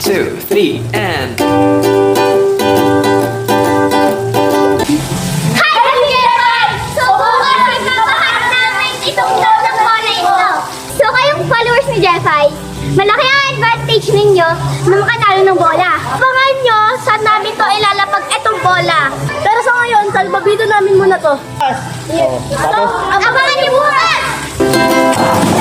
two, three, and. Hi, Kaibigan! So, bukas ipapahal namin itong daw ng bola ito. So, kayong followers ni Jeffy, malaki ang advantage ninyo na makanalo ng bola. Abangan nyo saan namin to ilalapag itong bola. Pero sa ngayon, salbabito namin muna to. So, abangan nyo bukas!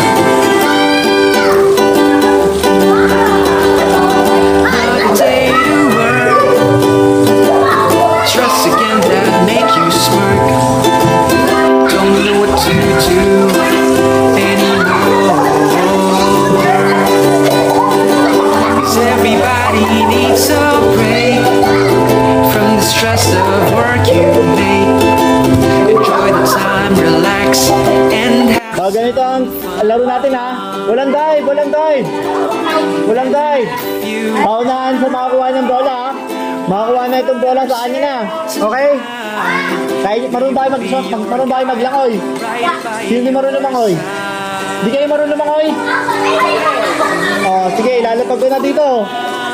Everybody needs a break from the stress of work you make. Enjoy the time, relax, and have. Oh, ganito ang laro natin ha. Walang dive, walang dive. Walang dive. Paunahan sa makakuha ng bola ha. Makakuha na itong bola sa kanya na. Okay? Kahit marunong tayo mag mag marunong tayo maglangoy. By Sino hindi marunong mangoy? Hindi kayo marunong mangoy? Oh, sige, ilalapag ko na dito.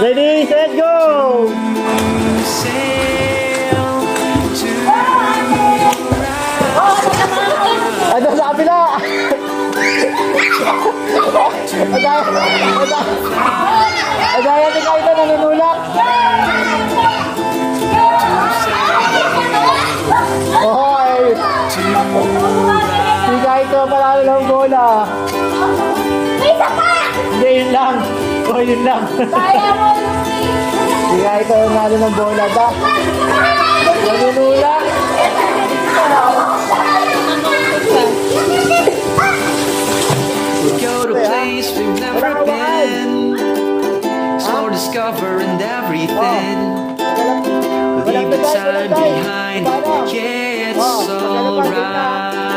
Ready, set, go! Ano sa kabila? Adaya, adaya. Adaya, tingnan ito, nanunulak. Hoy! Tingnan ito, palalo ng bola. May isa pa! Hindi, yun lang. O, yun lang. Kaya mo! Tingnan ito, nalo ng bola. Da, nanunulak. go to a place we've never been. Explore, discover, and everything. Leave the time behind. Yeah, it's alright.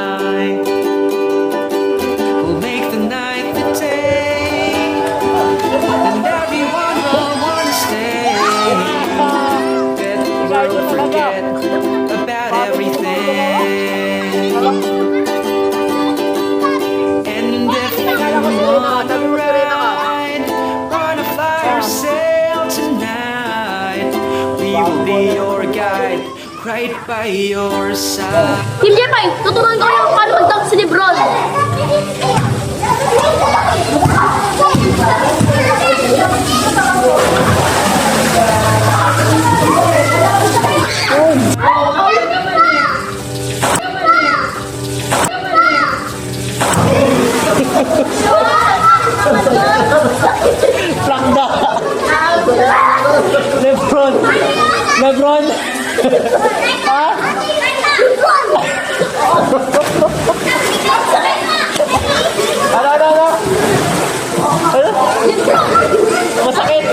Everything. And if you wanna ride, wanna fly or sail tonight, we will be your guide, right by your side. Team Jeffy, tuturuan ko kayo paano mag-dunk sa Lebron. Ha? Ano, ano, ano? Ano? Masakit.